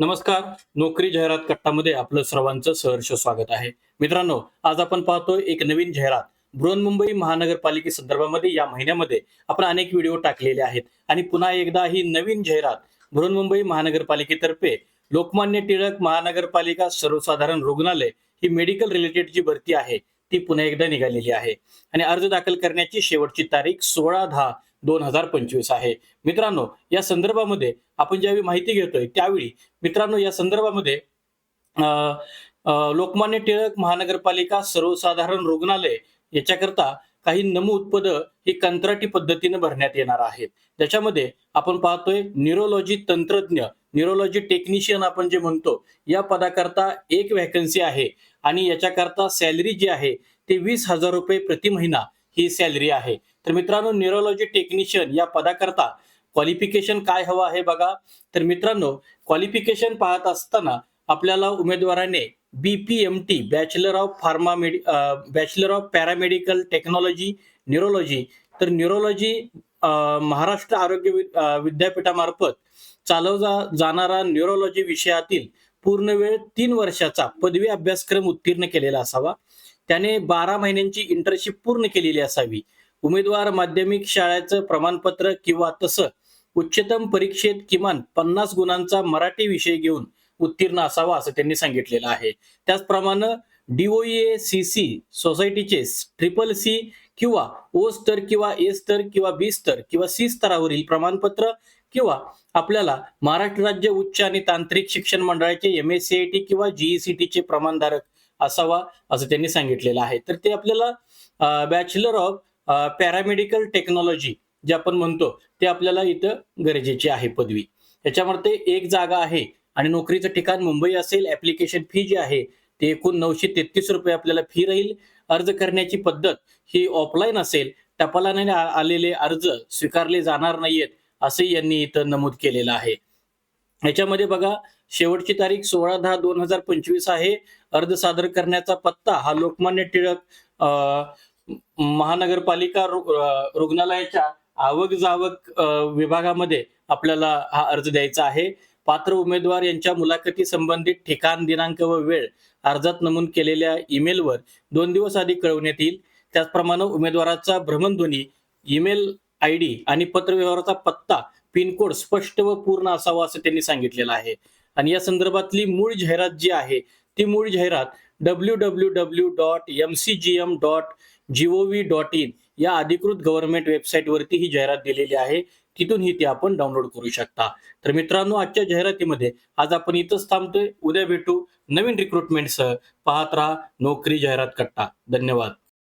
नमस्कार. नोकरी जाहिरात कट्टामध्ये आपलं सर्वांचं सहर्ष स्वागत आहे. मित्रांनो आज आपण पाहतो एक नवीन जाहिरात. बृहन्मुंबई महानगरपालिके संदर्भामध्ये या महिन्यामध्ये आपण अनेक व्हिडिओ टाकलेले आहेत आणि पुन्हा एकदा ही नवीन जाहिरात बृहन्मुंबई महानगरपालिकेतर्फे लोकमान्य टिळक महानगरपालिका सर्वसाधारण रुग्णालय ही मेडिकल रिलेटेड जी भरती आहे. ती पुन्हा एकदा निघालेली आहे. आणि अर्ज दाखल करण्याची शेवटची तारीख सोळा दहा दोन हजार पंचवीस आहे. मित्रांनो या संदर्भामध्ये आपण ज्यावेळी माहिती घेतोय त्यावेळी मित्रांनो या संदर्भामध्ये अं, लोकमान्य टिळक महानगरपालिका सर्वसाधारण रुग्णालय याच्याकरता काही नमो पद ही कंत्राटी पद्धतीने भरण्यात येणार आहेत. त्याच्यामध्ये आपण पाहतोय न्यूरोलॉजी तंत्रज्ञ न्यूरोलॉजी टेक्निशियन आपण जे म्हणतो या पदाकरता एक व्हॅकन्सी आहे आणि याच्याकरता सॅलरी जी आहे ते वीस हजार रुपये प्रति महिना ही सॅलरी आहे. तर मित्रांनो न्यूरोलॉजी टेक्निशियन या पदाकरता क्वालिफिकेशन काय हवं आहे बघा. तर मित्रांनो क्वालिफिकेशन पाहत असताना आपल्याला उमेदवाराने BPMT bachelor of pharma medi bachelor of paramedical technology neurology तर न्यूरोलॉजी uh, महाराष्ट्र आरोग्य uh, विद्यापीठामार्फत चालवला जाणारा न्यूरोलॉजी विषयातील पूर्ण वेळ तीन वर्षाचा पदवी अभ्यासक्रम उत्तीर्ण केलेला असावा. त्याने बारा महिन्यांची इंटर्नशिप पूर्ण केलेली असावी. उमेदवार माध्यमिक शाळेचं प्रमाणपत्र किंवा तसं उच्चतम परीक्षेत किमान पन्नास गुणांचा मराठी विषय घेऊन उत्तीर्ण असावा असं त्यांनी सांगितलेलं आहे. त्याचप्रमाणे डीओए सी सी सोसायटीचे ट्रिपल सी किंवा ओ स्तर किंवा ए स्तर किंवा बी स्तर किंवा सी स्तरावरील प्रमाणपत्र किंवा आपल्याला महाराष्ट्र राज्य उच्च आणि तांत्रिक शिक्षण मंडळाचे M S C I T किंवा जीईसीटी चे प्रमाणधारक असावा असं त्यांनी सांगितलेलं आहे. तर ते आपल्याला बॅचलर ऑफ पॅरामेडिकल टेक्नॉलॉजी जे आपण म्हणतो ते आपल्याला इथं गरजेची आहे पदवी. त्याच्यामध्ये एक जागा आहे आणि नोकरीचं ठिकाण मुंबई असेल ऍप्लिकेशन फी जी आहे ते एकूण नऊशे तेहतीस रुपये आपल्याला फी राहील. अर्ज करण्याची पद्धत ही ऑफलाईन असेल. टपालाने आलेले अर्ज स्वीकारले जाणार नाहीयेत असे यांनी इथं नमूद केलेलं आहे. याच्यामध्ये बघा शेवटची तारीख सोळा दहा दोन हजार पंचवीस आहे. अर्ज सादर करण्याचा पत्ता हा लोकमान्य टिळक महानगरपालिका रुग्णालयाच्या आवक जावक विभागामध्ये आपल्याला हा अर्ज द्यायचा आहे. पात्र उमेदवार यांच्या मुलाखती संबंधित ठिकाण दिनांक व वेळ अर्जात नमूद केलेल्या ईमेलवर दोन दिवस आधी कळवण्यात येईल. त्याचप्रमाणे उमेदवाराचा भ्रमणध्वनी ईमेल आय डी आणि पत्रव्यवहाराचा पत्ता पिनकोड स्पष्ट व पूर्ण असावा असं त्यांनी सांगितलेलं आहे. आणि या संदर्भातली मूळ जाहिरात जी आहे ती मूळ जाहिरात W W W dot M C G M dot GOV dot in या अधिकृत गव्हर्नमेंट वेबसाईटवरती ही जाहिरात दिलेली आहे. तिथून ही ती आपण डाउनलोड करू शकता. तर मित्रांनो आजच्या जाहिरातीमध्ये आज आपण इथंच थांबतोय. उद्या भेटू नवीन रिक्रुटमेंटसह पाहत राहा नोकरी जाहिरात कट्टा. धन्यवाद.